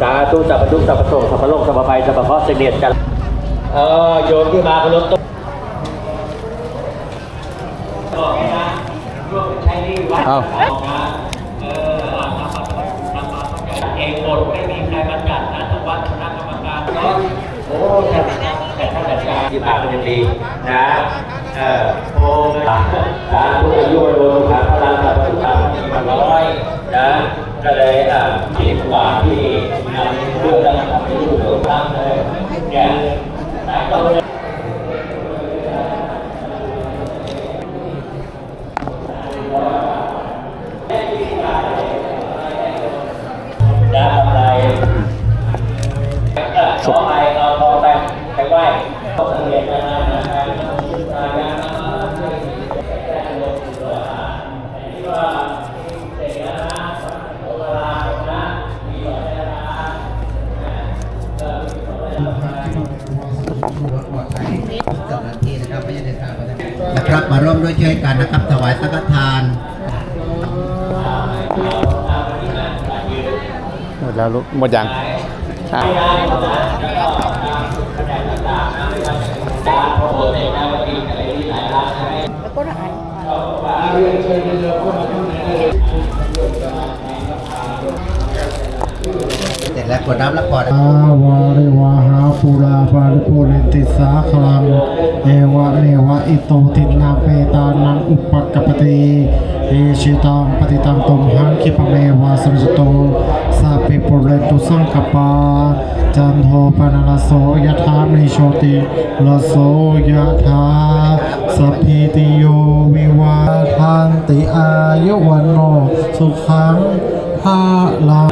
สาธุสัพพทุกสัพพโสสัพพโลกสัพพภัยสัพพเคราะห์เสนียดกันเออโยมที่มาเคารพต้นบอกให้นะร่วมใช้นี่วัดอ้าวเออทำมาทำมาเองหมดไม่มีใครมาจัดนะทุกวัดคณะกรรมการเนาะโอ้แต่แต่ท่านอาจารย์ที่มาเป็นอย่างดีนะเออโอ้สาธุอายุโรนขาพลังสัพพทุกข์สัพมีมันร้อยนะ ก็เลยอะที่กว่าที่นำเรื่องราวทำให้ลูกหลงทางเลย นะครับมาร่วมด้วยช่วยกันนะครับถวายสังฆทาน หมดแล้วลูกหมดยังอะเสร็ แล้วกดน้ำแล้วก่อนอาวาริวาหาปุราปาริปุเรนติสาคลัง เอวะเมวะอิโตทินาเปตานังอุปกปปติเอชิตังปฏิตังตุมหังคิปเมวะสัมจุโตสัพพิปุเรตุสังกปาจันโทปนลโสยถามิโชติลโสยถาสัพพิติโยวิวาทันติอายุวันโนสุขัง a la